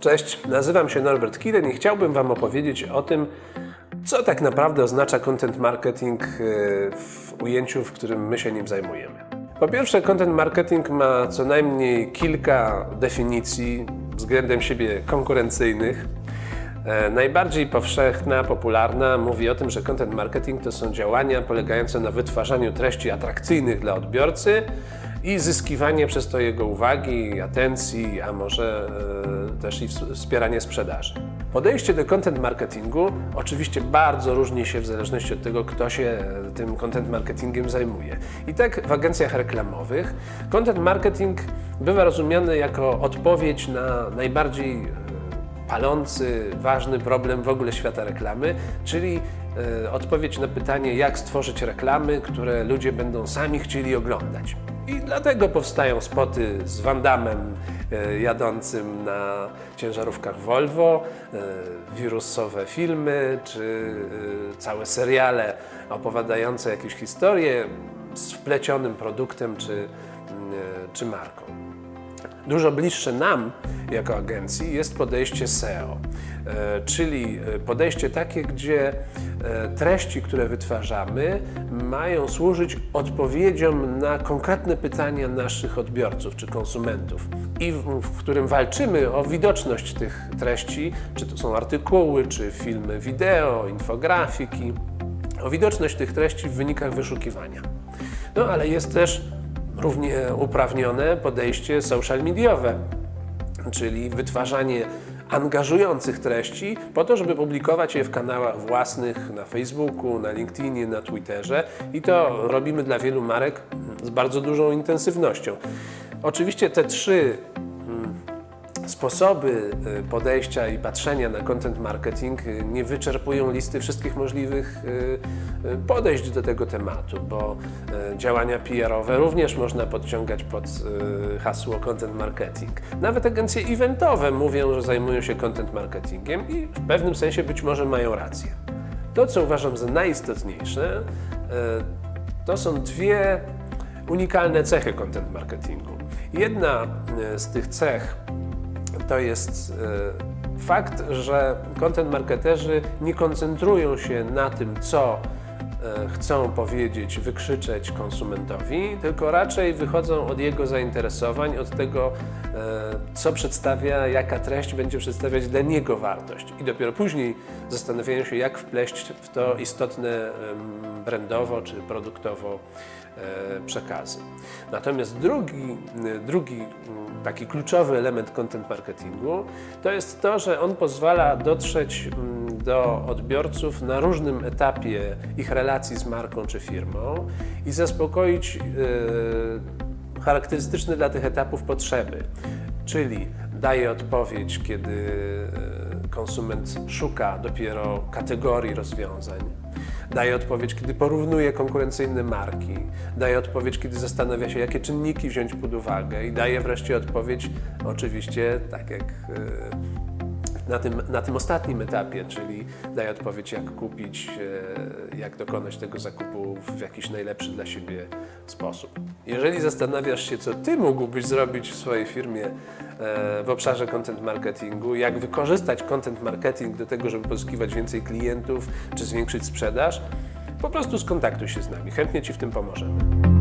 Cześć, nazywam się Norbert Kiren i chciałbym Wam opowiedzieć o tym, co tak naprawdę oznacza content marketing e, w ujęciu, w którym my się nim zajmujemy. Po pierwsze, content marketing ma co najmniej kilka definicji względem siebie konkurencyjnych. E, Najbardziej powszechna, popularna mówi o tym, że content marketing to są działania polegające na wytwarzaniu treści atrakcyjnych dla odbiorcy i zyskiwanie przez to jego uwagi, atencji, a może e, też i ws- wspieranie sprzedaży. Podejście do content marketingu oczywiście bardzo różni się w zależności od tego, kto się e, tym content marketingiem zajmuje. I tak w agencjach reklamowych content marketing bywa rozumiany jako odpowiedź na najbardziej e, palący, ważny problem w ogóle świata reklamy, czyli e, odpowiedź na pytanie, jak stworzyć reklamy, które ludzie będą sami chcieli oglądać. I dlatego powstają spoty z Van Dammem e, jadącym na ciężarówkach Volvo, e, wirusowe filmy, czy całe seriale opowiadające jakieś historie z wplecionym produktem czy, czy marką. Dużo bliższe nam jako agencji jest podejście SEO, e, czyli e, podejście takie, gdzie e, treści, które wytwarzamy, mają służyć odpowiedzią na konkretne pytania naszych odbiorców czy konsumentów, i w którym walczymy o widoczność tych treści, czy to są artykuły, czy filmy wideo, infografiki, o widoczność tych treści w wynikach wyszukiwania. No ale jest też równie uprawnione podejście social mediowe, czyli wytwarzanie angażujących treści po to, żeby publikować je w kanałach własnych na Facebooku, na LinkedInie, na Twitterze i to robimy dla wielu marek z bardzo dużą intensywnością. Oczywiście te trzy sposoby y, podejścia i patrzenia na content marketing y, nie wyczerpują listy wszystkich możliwych y, podejść do tego tematu, bo działania PR-owe również można podciągać pod hasło content marketing. Nawet agencje eventowe mówią, że zajmują się content marketingiem i w pewnym sensie być może mają rację. To, co uważam za najistotniejsze, to są dwie unikalne cechy content marketingu. Jedna z tych cech to jest e, fakt, że content marketerzy nie koncentrują się na tym, co chcą powiedzieć, wykrzyczeć konsumentowi, tylko raczej wychodzą od jego zainteresowań, od tego, e, co przedstawia, jaka treść będzie przedstawiać dla niego wartość. I dopiero później zastanawiają się, jak wpleść w to istotne brandowo czy produktowo e, przekazy. Natomiast drugi, drugi taki kluczowy element content marketingu to jest to, że on pozwala dotrzeć do odbiorców na różnym etapie ich relacji z marką czy firmą i zaspokoić e, charakterystyczne dla tych etapów potrzeby. Czyli daje odpowiedź, kiedy e, konsument szuka dopiero kategorii rozwiązań. Daje odpowiedź, kiedy porównuje konkurencyjne marki. Daje odpowiedź, kiedy zastanawia się, jakie czynniki wziąć pod uwagę. I daje wreszcie odpowiedź, oczywiście, tak jak e, na tym, na tym ostatnim etapie, czyli daje odpowiedź, jak kupić, e, jak dokonać tego zakupu w jakiś najlepszy dla siebie sposób. Jeżeli zastanawiasz się, co ty mógłbyś zrobić w swojej firmie e, w obszarze content marketingu, jak wykorzystać content marketing do tego, żeby pozyskiwać więcej klientów czy zwiększyć sprzedaż, po prostu skontaktuj się z nami. Chętnie ci w tym pomożemy.